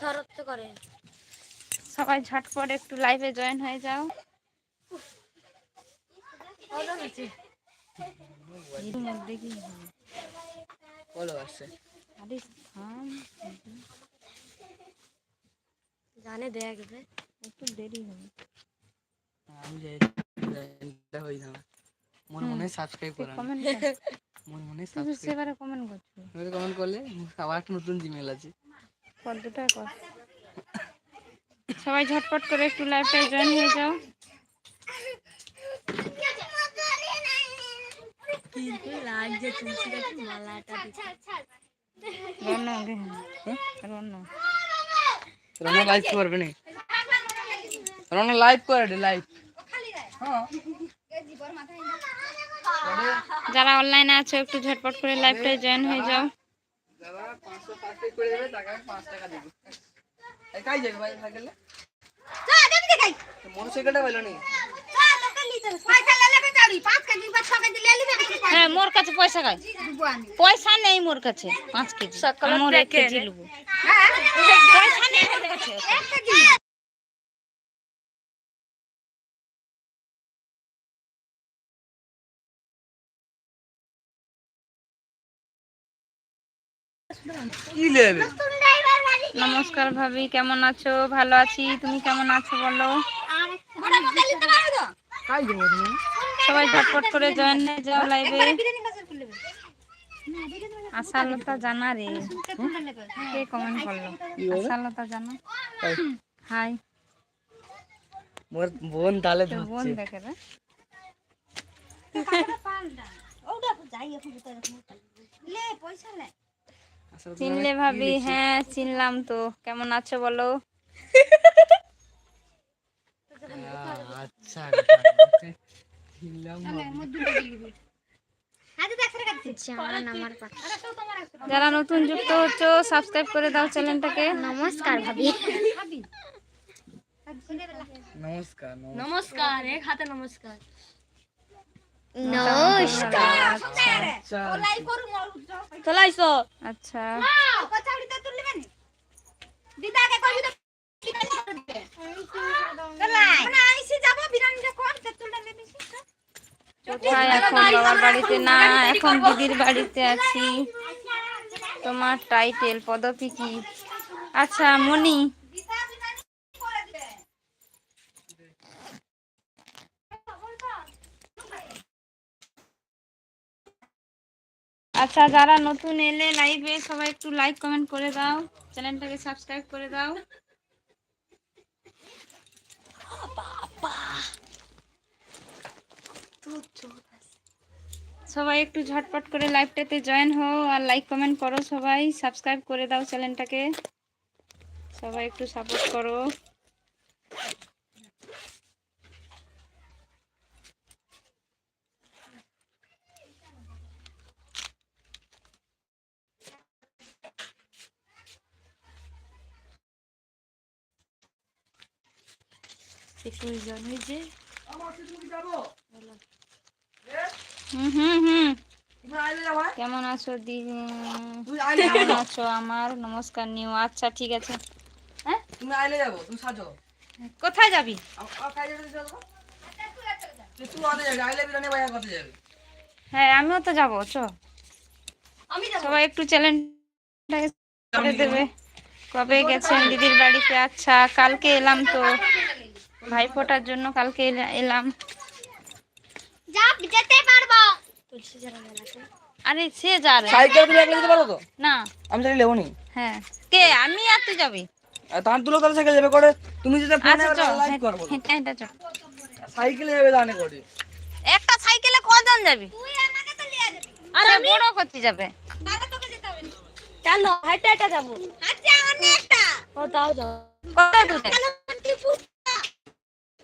শরৎ করে। সবাই ঝটপট একটু লাইভে জয়েন হয়ে যাও? বলো আসছে। জানে দেখবে একটু দেরি হবে। আমি যাই এটা হই না মন মনে সাবস্ক্রাইব করা। কমেন্ট মন মনে তুমি সাবস্ক্রাইব সেবারে কমেন্ট করছ কমেন্ট করলে আবার একটা নতুন জিমেল আছে। দুটা কর। সবাই ঝটপট করে একটু লাইভটায় জয়েন হয়ে যাও। কিন্তু লাগছে তুলসী মালাটা রন রন। লাইভ করবে না রনা লাইভ করে লাইভ যারা অনলাইনে আছো একটু ঝটপট করে লাইভটায় জয়েন হয়ে যাও। দাদা পাঁচশো সাবস্ক্রাইব করে দেবে টাকা পাঁচ টাকা দেবে। কাই যাবে ভাই সাইকেলে মোটরসাইকেলটা পেল নি হ্যাঁ মোর কাছে পয়সা নেই মোর কাছে পাঁচ কেজি। মোর এক কেজি নেব পয়সা নেই নমস্কার ভাবি কেমন আছো? ভালো আছি। তুমি কেমন আছো বলো? সবাই ঝটপট করে জয়েন হয়ে যাও লাইভে আশালতা জানা রে। কে কমেন্ট করল? আশালতা জানা? হাই মোর বোন তালে তোর বোন ধরছে। দেখে রে। আসলে চিনলে ভাবি হ্যাঁ চিনলাম তো। কেমন আছো বলো? আচ্ছা আমার পাখি যারা নতুন যুক্ত হচ্ছ সাবস্ক্রাইব করে দাও চ্যানেলটাকে। নমস্কার ভাবি। নমস্কার নমস্কার। নমস্কার এক হাতে নমস্কার। নমস্কার আচ্ছা। চলাইছো আচ্ছা। কোথায় এখন বাবার বাড়িতে? না এখন দিদির বাড়িতে আছি। তোমার টাইটেল পদবি কি আচ্ছা মনি আচ্ছা যারা নতুন এলে লাইভে সবাই একটু লাইক কমেন্ট করে দাও। চ্যানেলটাকে সাবস্ক্রাইব করে দাও। সবাই একটু ঝটপট করে লাইভটাতে জয়েন হও আর লাইক কমেন্ট করো সবাই। সাবস্ক্রাইব করে দাও চ্যানেলটাকে। সবাই একটু সাপোর্ট করো। একটু জন হয়েছে হুম হুম হুম কেমন আছো দিদি কেমন আছো আমার নমস্কার নিও আচ্ছা ঠিক আছে। হ্যাঁ তুমি আইলে যাব তুমি সাজো কোথায় যাবি? আদে যাবে আইলে বিরানি ভাইয়া কত যাবে। হ্যাঁ আমিও তো যাব চ। সবাই একটু চ্যানেলটাকে করে দেবে। কবে গেছেন দিদির বাড়িতে? আচ্ছা কালকে এলাম তো। ভাইফোঁটার জন্য কালকে এলা- এলাম। তুলসী যারা মেলাতে আরে সে যা রে। সাইকেল তুমি একলা যেতে পারো তো? না। আমি তাহলে লেবো নি। হ্যাঁ। কে? আমি আর তুই যাবি? তার তুলো তাহলে সাইকেল যাবে করে। তুমি যদি ফোনে আচ্ছা লাইভ করব হেঁটে হেঁটে চ সাইকেলে যাবে দানে করে। একটা সাইকেলে কজন যাবি? আরে বড় করতে যাবে? চলো হাইটা হাইটা যাব। ও দাও দাও কত দূরে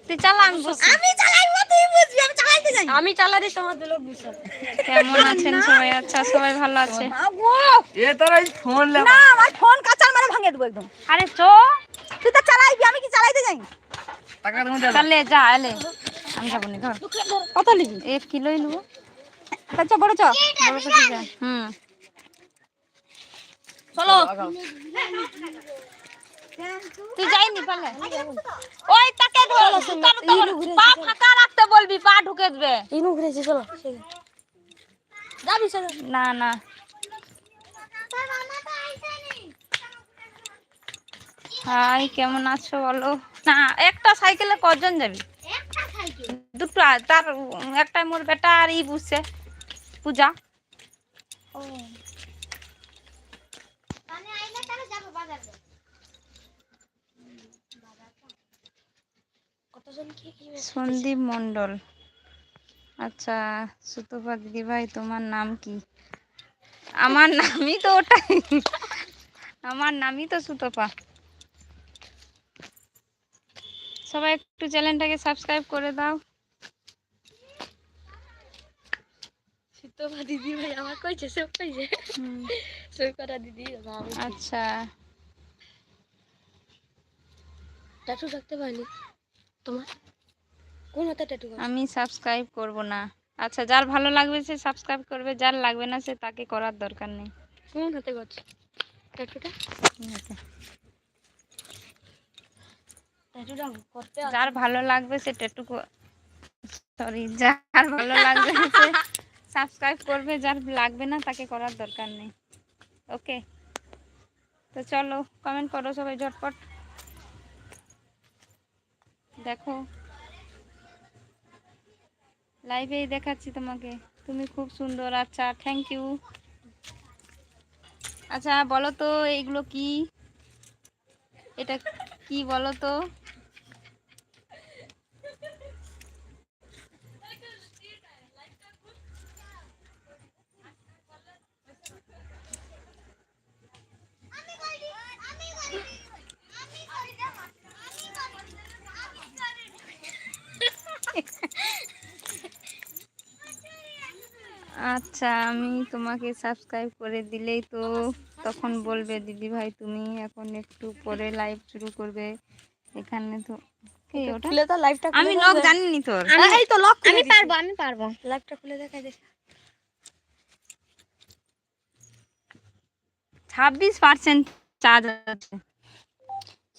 তুই চালা আমি আমি চালাইবো তুই বুঝবি আমি চালাইতে যাই আমি চালাতে তোমার দিলো বুঝছ কেমন আছেন সবাই? আচ্ছা সবাই ভালো আছে? এ তোর এই ফোন লে না আমার ফোন কাঁচাল মারে ভাঙিয়ে দেবো একদম। আরে চ। তুই তো চালাইবি আমি কি চালাইতে যাই টাকা দেবে তাহলে যা এলে। আমি যাব নি ধর। কত নিবি? এক কিলোই নেব। চ বড় চ। বড় যা। হুম। চলো। তুই যাইনি পালে। ওই তাকে ধর পা ফাঁকা রাখতে বলবি পা ঢুকে দেবে। ইনু ঘুরেছে চলো। যাবি চলো। না না। হাই কেমন আছো বলো? না একটা সাইকেলে কজন যাবি? দুটো তার একটা মোর বেটা আর ই বুঝছে পূজা। কতজন কি কি সন্দীপ মন্ডল আচ্ছা সুতপা দিদি ভাই তোমার নাম কি? আমার নামই তো ওটাই। আমার নামই তো সুতপা। সবাই একটু চ্যানেলটাকে সাবস্ক্রাইব করে দাও। শীতমা দিদি ভাই আমার কইছে সব কইছে। সই করা দিদি আচ্ছা। ট্যাটু রাখতে পারিনি। তোমার? কোন হাতে ট্যাটু আমি সাবস্ক্রাইব করব না। আচ্ছা যার ভালো লাগবে সে সাবস্ক্রাইব করবে যার লাগবে না সে তাকে করার দরকার নেই। কোন হাতে করছ? ট্যাটুটা ট্যাটুটা করতে যার ভালো লাগবে সে ট্যাটু সরি যার ভালো লাগবে সে সাবস্ক্রাইব করবে যার লাগবে না তাকে করার দরকার নেই। ওকে তো চলো কমেন্ট করো সবাই ঝটপট। দেখো। লাইভেই দেখাচ্ছি তোমাকে। তুমি খুব সুন্দর। আচ্ছা থ্যাংক ইউ আচ্ছা বলো তো এইগুলো কি? এটা কি বলো তো? আচ্ছা আমি তোমাকে সাবস্ক্রাইব করে দিলেই তো তখন বলবে দিদি ভাই তুমি এখন একটু পরে লাইভ শুরু করবে। এখানে তো খুলে তো লাইভটা আমি লক জানিনি তোর। এই তো লক আমি পারব আমি পারব। লাইভটা খুলে দেখাই দে। ছাব্বিশ পার্সেন্ট চার্জ আছে।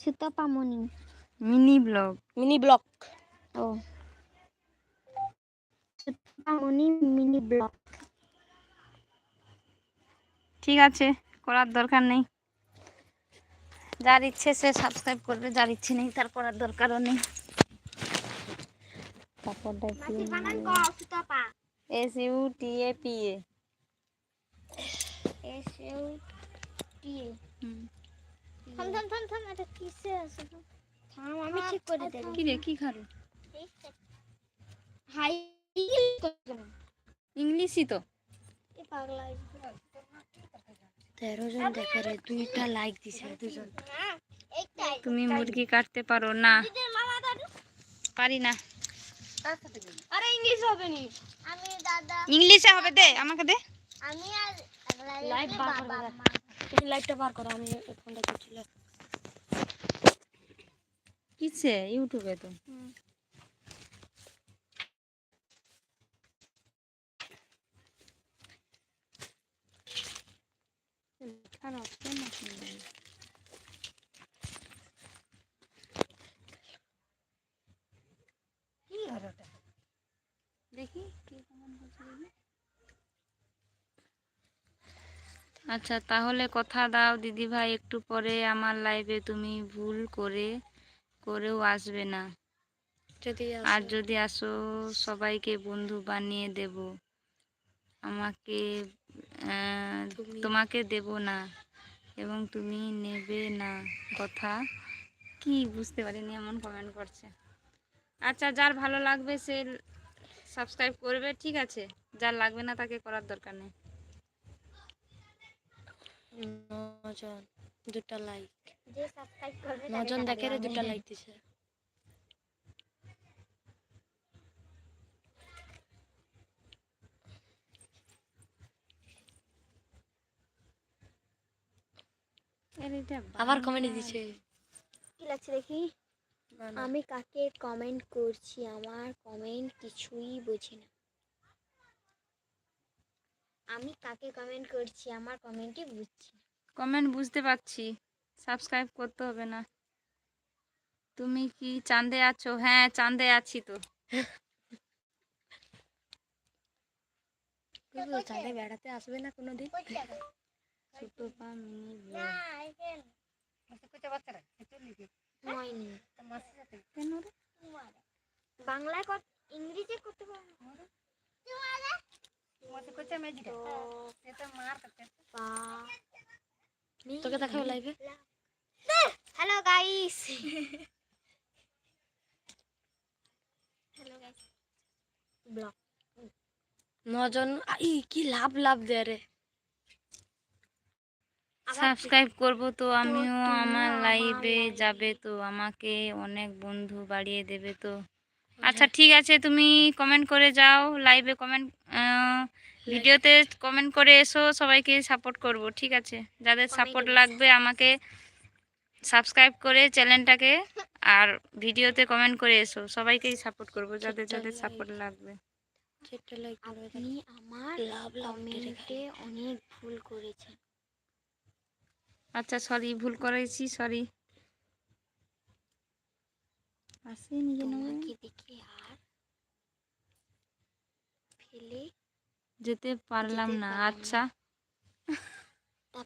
Sutapamoni. Mini vlog. Mini vlog ও। Sutapamoni mini vlog. ঠিক আছে করার দরকার নেই। যার ইচ্ছে সে সাবস্ক্রাইব করবে যার ইচ্ছে নেই তার করার দরকারও নেই। S U T A P. A S U T A থাম থাম থাম থাম এটা কিসে আছে? থাম আমি ঠিক করে দেব। কি রে কি খাবে? হাই ইংলিশই তো। এ পাগলা তেরো জন দেখে দুইটা লাইক দিছে দুজন। তুমি মুরগি কাটতে পারো না। পারি না। আরে ইংলিশ হবে নি। আমি দাদা ইংলিশে হবে দে আমাকে দে। আমি আর লাইভ বার তুমি লাইভটা বার করো আমি ফোনটা করছিল কিসে? ইউটিউবে তো। কি আর ওটা দেখি কি comment করছে আচ্ছা তাহলে কথা দাও দিদি ভাই একটু পরে আমার লাইভে তুমি ভুল করে করেও আসবে না। যদি আর যদি আসো সবাইকে বন্ধু বানিয়ে দেব। আমাকে তোমাকে দেব না এবং তুমি নেবে না কথা। কি বুঝতে পারিনি এমন কমেন্ট করছে। আচ্ছা যার ভালো লাগবে সে সাবস্ক্রাইব করবে ঠিক আছে। যার লাগবে না তাকে করার দরকার নেই। নজন দুটা লাইক যে সাবস্ক্রাইব করবে নজন দেখে দুটা লাইক দিছে। আবার কমেন্ট দিছে। কি লাগছে দেখি? আমি কাকে কমেন্ট করছি? আমার কমেন্ট কিছুই বুঝি না। আমি কাকে কমেন্ট করছি? আমার কমেন্টই বুঝছি কমেন্ট বুঝতে পারছি। সাবস্ক্রাইব করতে হবে না। তুমি কি চাঁদে আছো? হ্যাঁ চাঁদে আছি তো। চাঁদে বেড়াতে আসবে না কোনোদিন। ছোট পা মিনি না ব্লগ রে? বাংলায় কত ইংরেজি করতে তোকে দেখাবো লাইভে hello guys hello guys vlog নজন আই কি লাভ লাভ দেয় রে। সাবস্ক্রাইব করব তো আমিও আমার লাইভে যাবে তো আমাকে অনেক বন্ধু বাড়িয়ে দেবে তো। আচ্ছা ঠিক আছে তুমি কমেন্ট করে যাও লাইভে কমেন্ট ভিডিওতে কমেন্ট করে এসো সবাইকে সাপোর্ট করব ঠিক আছে? যাদের সাপোর্ট লাগবে আমাকে সাবস্ক্রাইব করে চ্যানেলটাকে আর ভিডিওতে কমেন্ট করে এসো সবাইকেই সাপোর্ট করব যাদের যাদের সাপোর্ট লাগবে। যেটা আপনি আমার লাভ লাভ কমেন্টে অনেক ভুল করেছেন। আচ্ছা সরি ভুল করেছি সরি আসি নিজে নেব তোমাকে দেখে আর ফেলে যেতে পারলাম না আচ্ছা।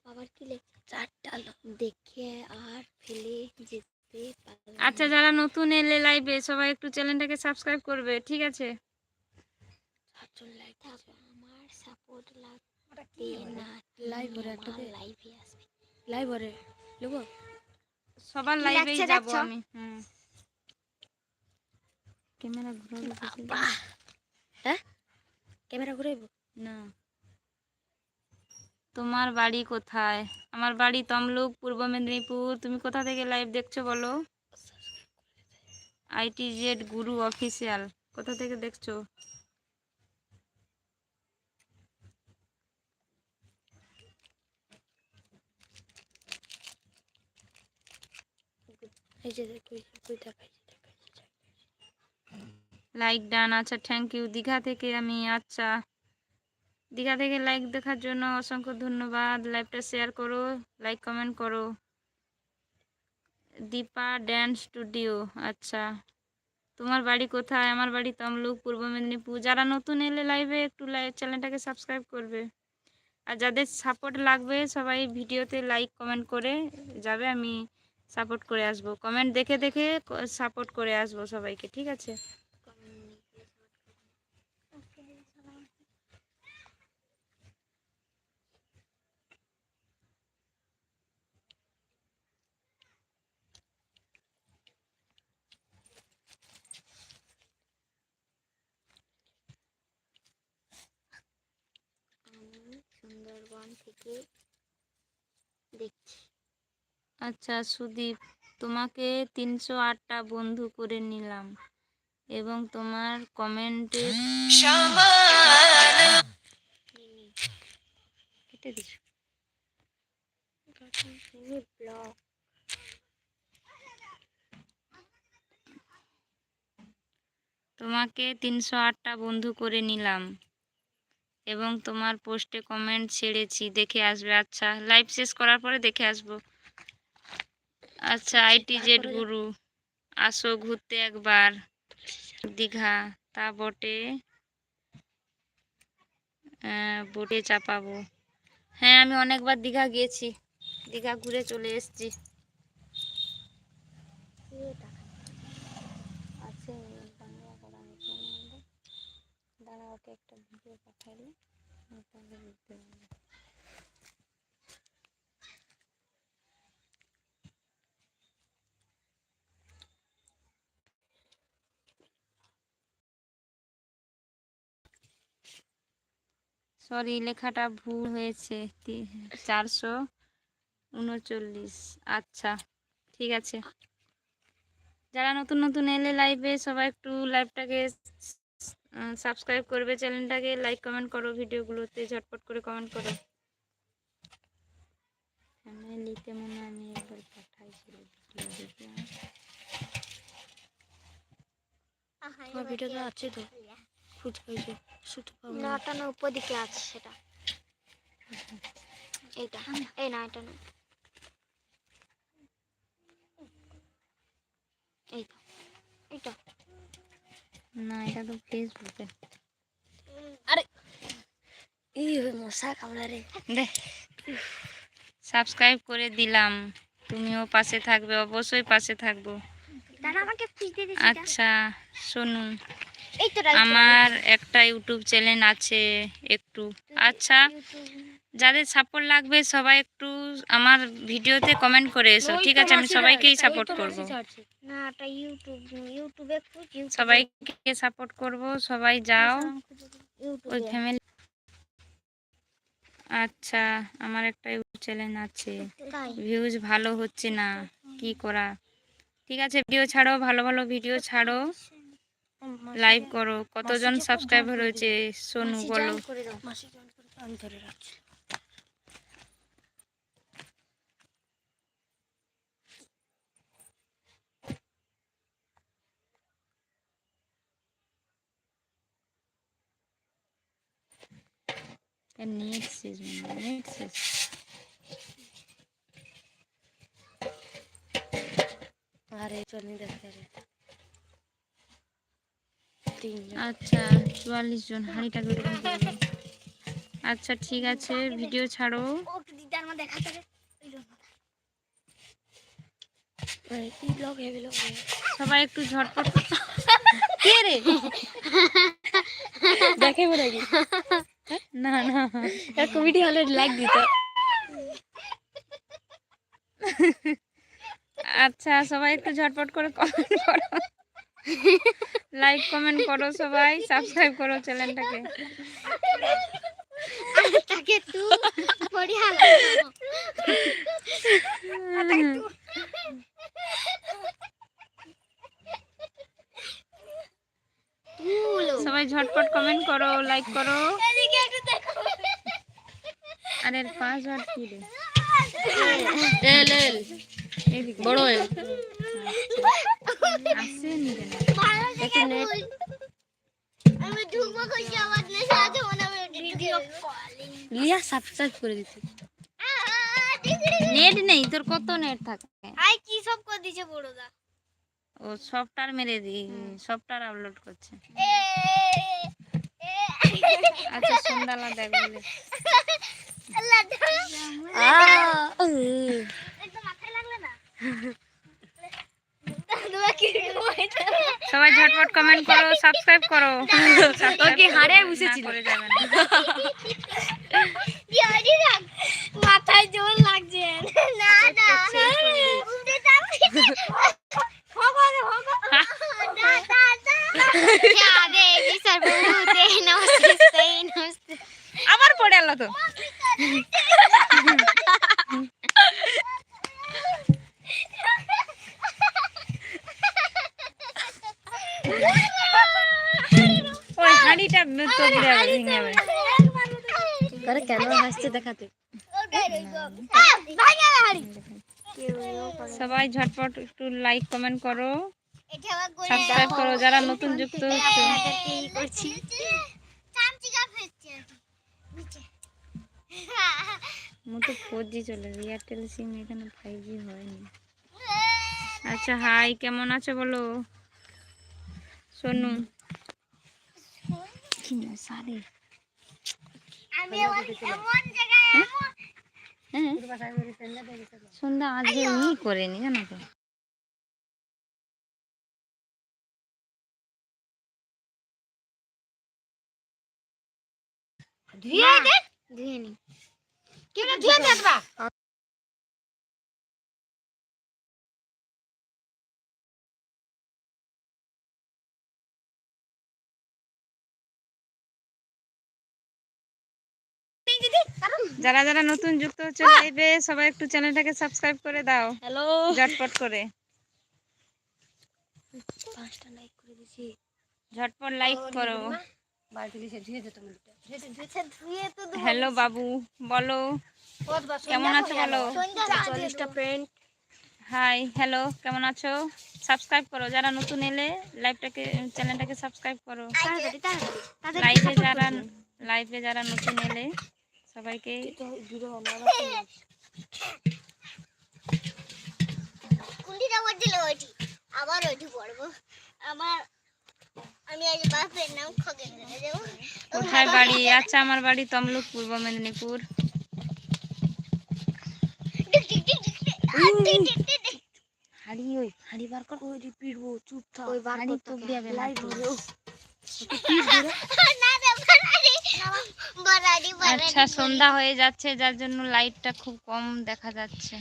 আবার কি লেখা চারটা দেখে আর ফেলে যেতে পারলাম আচ্ছা যারা নতুন এলে লাইভে সবাই একটু চ্যানেলটাকে সাবস্ক্রাইব করবে ঠিক আছে? আমার সাপোর্ট লাগবে না। লাইভে লাইভ সবার লাগছে যাব আমি হুম। ক্যামেরা ঘুরাবে হ্যাঁ? ক্যামেরা ঘুরাইবো? না। তোমার বাড়ি কোথায়? আমার বাড়ি তমলুক পূর্ব মেদিনীপুর। তুমি কোথা থেকে লাইভ দেখছ বলো? আইটি জেড গুরু অফিসিয়াল কোথা থেকে দেখছ? লাইক ডান আচ্ছা থ্যাংক ইউ দীঘা থেকে আমি আচ্ছা দীঘা থেকে লাইক দেখার জন্য অসংখ্য ধন্যবাদ। লাইভটা শেয়ার করো লাইক কমেন্ট করো। দীপা ড্যান্স স্টুডিও আচ্ছা। তোমার বাড়ি কোথায়? আমার বাড়ি তমলুক, পূর্ব মেদিনীপুর। যারা নতুন এলে লাইভে একটু লাইভ চ্যানেলটাকে সাবস্ক্রাইব করবে। আর যাদের সাপোর্ট লাগবে, সবাই ভিডিওতে লাইক কমেন্ট করে যাবে। আমি সাপোর্ট করে আসব। কমেন্ট দেখে দেখে সাপোর্ট করে আসব সবাইকে ঠিক আছে? সুন্দরবন থেকে আচ্ছা সুদীপ তোমাকে তিনশো আটটা বন্ধু করে নিলাম এবং তোমার কমেন্টে তোমাকে তিনশো আটটা বন্ধু করে নিলাম এবং তোমার পোস্টে কমেন্ট ছেড়েছি দেখে আসবে। আচ্ছা লাইভ শেষ করার পরে দেখে আসব। আচ্ছা আইটি জেড গুরু। আসো ঘুরতে একবার। দীঘা তা বটে। বোটে চাপাবো। হ্যাঁ আমি অনেকবার দীঘা গিয়েছি। দীঘা ঘুরে চলে এসেছি। দাঁড়া ওকে একটা ভিডিও পাঠাইলে সরি লেখাটা ভুল হয়েছে। তি- চারশো উনচল্লিশ। আচ্ছা ঠিক আছে। যারা নতুন নতুন এলে লাইভে সবাই একটু লাইভটাকে সাবস্ক্রাইব করবে। চ্যানেলটাকে লাইক কমেন্ট করো ভিডিওগুলোতে ঝটপট করে কমেন্ট করো। ফ্যামিলিতে মনে আমি একবার পাঠাইছিল ভিডিও দেখলাম আমার ভিডিওতে আছে তো। শুতে পাবো না নটা না। উপর দিকে আছে সেটা। এইটা এই না এটা না এই তো এইটা। না এটা তো ফেসবুকে। এই মশা কামড়া রে দে সাবস্ক্রাইব করে দিলাম। তুমিও পাশে থাকবে অবশ্যই পাশে থাকব। আচ্ছা শোনো এই তো রাইট আমার একটা ইউটিউব চ্যানেল আছে একটু। আচ্ছা যাদের সাপোর্ট লাগবে সবাই একটু আমার ভিডিওতে কমেন্ট করে এসো ঠিক আছে? আমি সবাইকেই সাপোর্ট করব। সবাইকে সাপোর্ট করব সবাই যাও। ওই ফ্যামিলি আচ্ছা আমার একটা ইউটিউব চ্যানেল আছে। ভিউজ ভালো হচ্ছে না কি করা? ঠিক আছে ভিডিও ছাড়ো ভালো ভালো ভিডিও ছাড়ো। লাইভ করো কতজন সাবস্ক্রাইবার হয়েছে সোনু বলো। নেট শেষ নেট শেষ আরে দেখতে রে তিনজন আচ্ছা চুয়াল্লিশ জন হাঁড়িটা আচ্ছা ঠিক আছে ভিডিও ছাড়ো। সবাই একটু ঝটপট কে রে? দেখে না না। ভিডিও হলে লাইক দিত। আচ্ছা সবাই একটু ঝটপট করে কমেন্ট করো। লাইক কমেন্ট করো সবাই সাবস্ক্রাইব করো চ্যানেলটাকে তু বড়িয়া সবাই ঝটপট কমেন্ট করো লাইক করো। আরে এর পাসওয়ার্ড কি রে? এল এল। বড় এল একটু নেট আমি ঢুকবো নেই সাথে মনে হবে ভিডিও কলিং লিয়া সাবস্ক্রাইব করে দিছি নেট নেই তোর কত নেট থাকে? আই কি সব করে দিছে বড়দা? ও সফটওয়্যার মেরে দি সফটওয়্যার আপলোড করছে। আচ্ছা সন্ধ্যালা দেখ বলে। আল্লাহ আ মাথায় লাগল না? তোমার কি হইছে সবাই ঝটপট কমেন্ট করো সাবস্ক্রাইব করো। ওকে হারে না বসেছিল। করে মাথায় জোর লাগছে। না না। উঠে যাও হোগো রে করে কেন হাসছে দেখাতে? সবাই ঝটপট একটু লাইক কমেন্ট করো। সাবস্ক্রাইব করো যারা নতুন যুক্ত হচ্ছে। করছি মতো ফোর জি চলে এয়ারটেল সিম এখানে ফাইভ জি হয়নি। আচ্ছা হাই কেমন আছে বলো? সোনু। কি সারে আমি এমন এমন জায়গায় এমন হ্যাঁ সন্ধ্যা আজকে ই করেনি জানো তো। ধুয়ে দে। ধুয়ে নি। কেন ধুয়ে দে যারা যারা নতুন যুক্ত হচ্ছে লাইভে সবাই একটু চ্যানেলটাকে সাবস্ক্রাইব করে দাও। হ্যালো। ঝটপট করে। পাঁচটা লাইক করে দিছি ঝটপট লাইক করো। হ্যালো বাবু বলো। কেমন আছো বলো? হাই হ্যালো কেমন আছো? সাবস্ক্রাইব করো। যারা নতুন এলে লাইভটাকে চ্যানেলটাকে সাবস্ক্রাইব করো। তাড়াতাড়ি তাড়াতাড়ি তাদের লাইভে যারা লাইভে যারা নতুন এলে সবাইকে ভিডিও বানাবো কুন্ডি যাব দিল ওইটি। আবার ওইটি পড়ব। আমার আমি আজ বাপের নাম খগেন কোথায় বাড়ি? আচ্ছা আমার বাড়ি তমলুক পূর্ব মেদিনীপুর। হাড়ি ওই। হাড়ি বার কর। ওই পিড়বো চুপ থাক ওই বার ধরে। আচ্ছা সন্ধ্যা হয়ে যাচ্ছে যার জন্য লাইটটা খুব কম দেখা যাচ্ছে।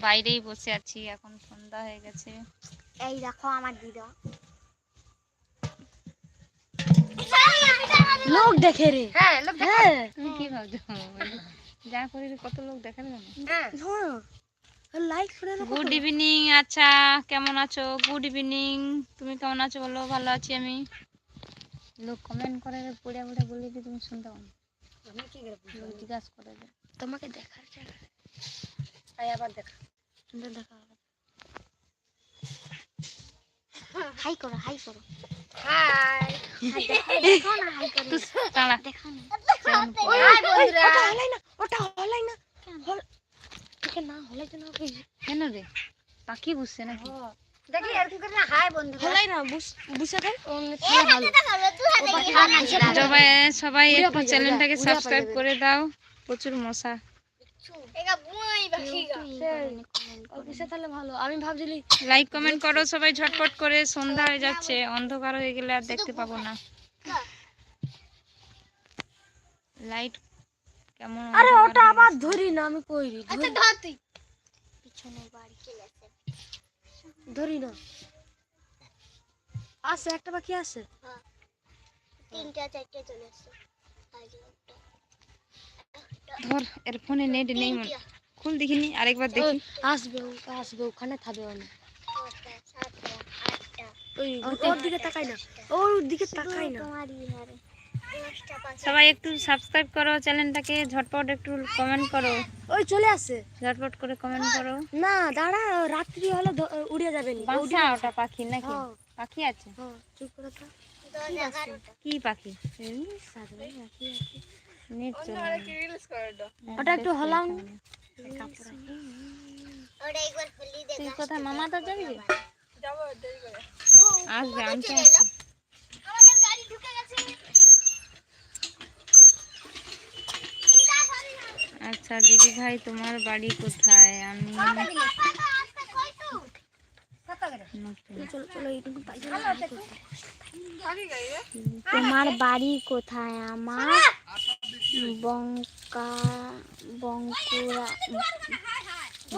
বাইরেই বসে আছি এখন সন্ধ্যা হয়ে গেছে। এই দেখো আমার দিদা। লোক দেখে রে। হ্যাঁ লোক হ্যাঁ। তুমি কি ভাবছ? যা করি কত লোক দেখাবে না লাইক গুড ইভিনিং আচ্ছা কেমন আছো? গুড ইভিনিং তুমি কেমন আছো বলো? ভালো আছি আমি। লোক কমেন্ট করে পড়ে পড়ে বলে যে তুমি শুনতে পাও। আমি কি করে লোক জিজ্ঞাসা করে যে তোমাকে দেখার জায়গা আই আবার দেখা। সুন্দর দেখা হাই করো হাই করো। হাই। দেখো না হাই করো। দেখো না হাই বন্ধুরা ওটা হলাই না। ওটা হলাই না। হল তোকে না হলাইতে না কেন রে? পাখি বুঝছে নাকি? দেখি এরকম করে হাই হলাই না বুঝ সবাই সবাই একটু চ্যানেলটাকে সাবস্ক্রাইব করে দাও প্রচুর মশা। লাইক কমেন্ট করো সবাই ঝটপট করে সন্ধ্যা হয়ে যাচ্ছে অন্ধকার হয়ে গেলে আর দেখতে পাবো না। লাইট কেমন আরে ওটা আবার ধরি না আমি কইরি আচ্ছা ধর। তুই। পিছনে বাড়ি চলে ধরি না। আছে একটা বাকি আছে? তিনটা চারটে চলে আসছে। ধর এর ফোনে নেট নেই মনে। খুল দেখিনি আরেকবার দেখি। আসবে আসবে ওখানে থাকবে অনেক। ওই ওর দিকে তাকাই না। ওর দিকে তাকাই না। তোমারই হারে। সবাই একটু সাবস্ক্রাইব করো চ্যানেলটাকে ঝটপট একটু কমেন্ট করো। ওই চলে আসে ঝটপট করে কমেন্ট করো। না দাঁড়া রাত্রি হলে ধ- উড়ে যাবে বাসা ওটা পাখি নাকি? হ্যাঁ। পাখি আছে? হ্যাঁ চুপ করে থাক। কি পাখি? এই সাদা রাখি আছে। নেট চলে ওটা একটু হলাম তুই। কোথায়? মামা তো যাবি আসবে আমি তো চলে এলো। আমাদের গাড়ি ঢুকে গেছে। দিদা, সরি না। আচ্ছা দিদি ভাই তোমার বাড়ি কোথায়? আমি তোমার বাড়ি কোথায়? আমার বঙ্কা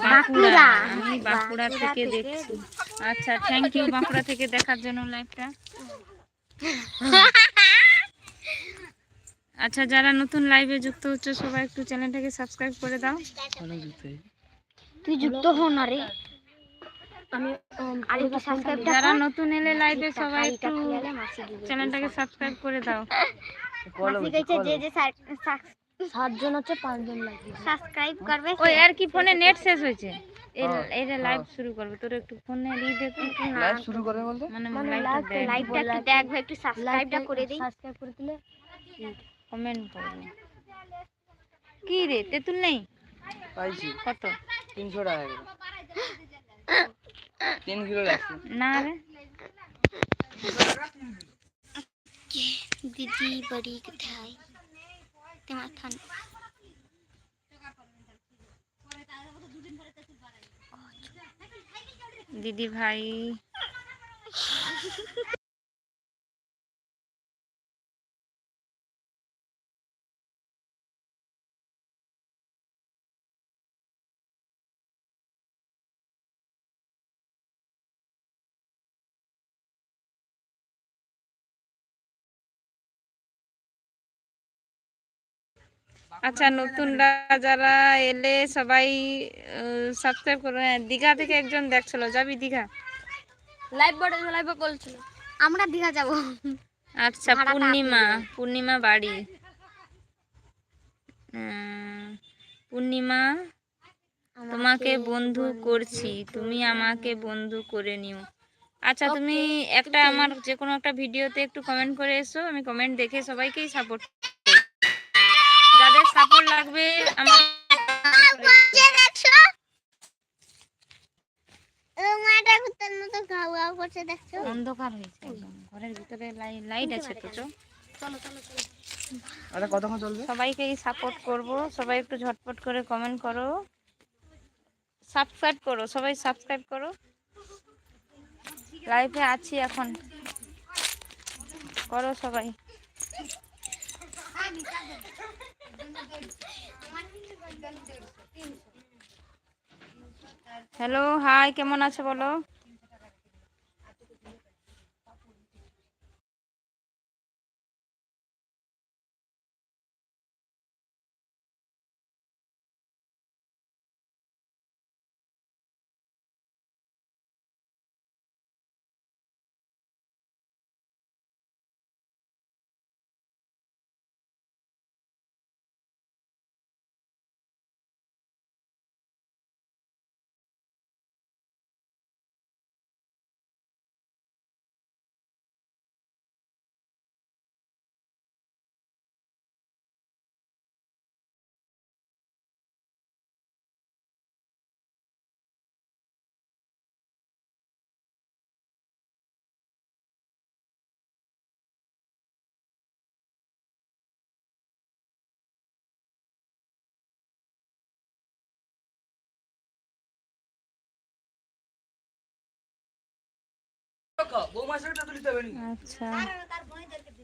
বাঁকুড়া। আমি বাঁকুড়া থেকে দেখছি। আচ্ছা থ্যাংক ইউ বাঁকুড়া থেকে দেখার জন্য লাইভটা আচ্ছা যারা নতুন লাইভে যুক্ত হচ্ছে সবাই একটু চ্যানেলটাকে সাবস্ক্রাইব করে দাও। তুই যুক্ত হো না রে। আমি যারা নতুন এলে লাইভে সবাই একটু চ্যানেলটাকে সাবস্ক্রাইব করে দাও। যে যে সাতজন আছে পাঁচজন লাগবে। সাবস্ক্রাইব করবে ওই আর কি ফোনে নেট শেষ হয়েছে। এই এই যে লাইভ শুরু করবে তোর একটু ফোনে দে তো। লাইভ শুরু করে বলতে? মানে লাইভটা দেখ। লাইভটা একটু দেখবে একটু সাবস্ক্রাইবটা করে দিই। সাবস্ক্রাইব করে দিলে কমেন্ট করবে। কি রে তেতুল নেই? পাইছি। কত? তিনশো টাকা তিন কিলো লাগছে না রে। দিদি বাড়ি কোথায়? তোমার খান দিদি ভাই। আচ্ছা নতুনরা যারা এলে সবাই সাবস্ক্রাইব করো হ্যাঁ, দীঘা থেকে একজন দেখছিল। যাবি দীঘা? লাইভ বড় লাইভে বলছিল। আমরা দীঘা যাব। আচ্ছা পূর্ণিমা পূর্ণিমা বাড়ি। পূর্ণিমা তোমাকে বন্ধু করছি। তুমি আমাকে বন্ধু করে নিও। আচ্ছা তুমি একটা আমার যে কোনো একটা ভিডিওতে একটু কমেন্ট করে এসো। আমি কমেন্ট দেখে সবাইকেই সাপোর্ট সাপোর্ট লাগবে আমার অন্ধকার হয়েছে ঘরের ভিতরে লাইট আছে তো চলো চলো চলো আরে কতক্ষণ চলবে? সবাইকেই সাপোর্ট করব সবাই একটু ঝটপট করে কমেন্ট করো। সাবস্ক্রাইব করো সবাই সাবস্ক্রাইব করো। লাইভে আছি এখন। করো সবাই। হ্যালো হাই কেমন আছে বলো? আচ্ছা।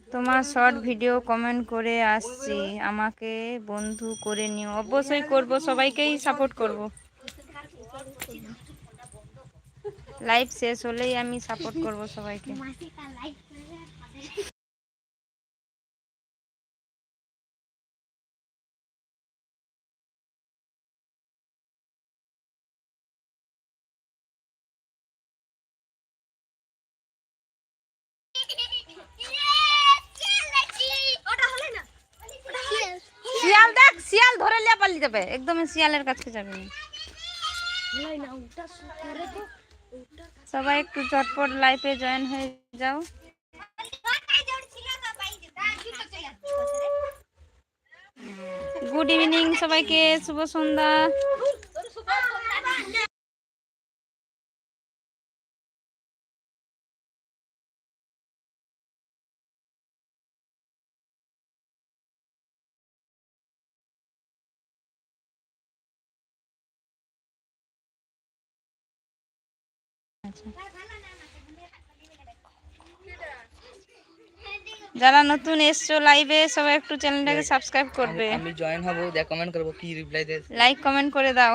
তোমার শর্ট ভিডিও কমেন্ট করে আসছি। আমাকে বন্ধু করে নিও। অবশ্যই করব, সবাইকেই সাপোর্ট করব। লাইভ শেষ হলেই আমি সাপোর্ট করব সবাইকে মাসি কাল লাইক করে ওটা হলে না শিয়াল দেখ শিয়াল ধরে লিয়া পালিয়ে যাবে একদম শিয়ালের কাছে যাবে সবাই একটু চটপট লাইফে জয়েন হয়ে যাও। গুড ইভিনিং সবাইকে, শুভ সন্ধ্যা। যারা নতুন এসছো লাইভে সবাই একটু চ্যানেলটাকে সাবস্ক্রাইব করবে। আমি জয়েন হব দেখ কমেন্ট করব কি রিপ্লাই দে লাইক কমেন্ট করে দাও।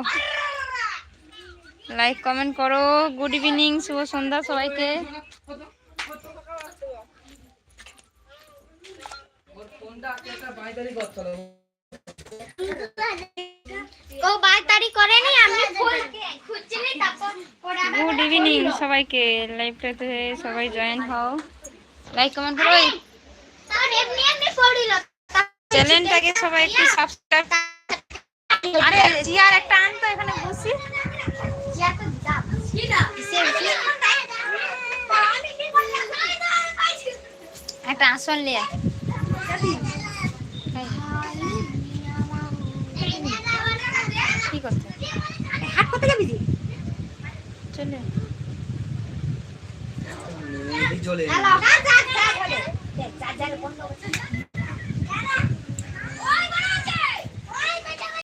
লাইক কমেন্ট করো। গুড ইভিনিং শুভ সন্ধ্যা সবাইকে। ও বাইতারি করেনি আমি খুঁজছিলি তারপর গুড ইভিনিং সবাইকে লাইভটাতে সবাই জয়েন হও। লাইক কমেন্ট করো। তার এমনি এমনি পড়িল। চ্যানেলটাকে সবাই একটু সাবস্ক্রাইব আরে জিয়ার একটা আন তো এখানে বসি। একটা আসন লিয়া কি করতে হাট করতে যাবি তুই চলে। চলে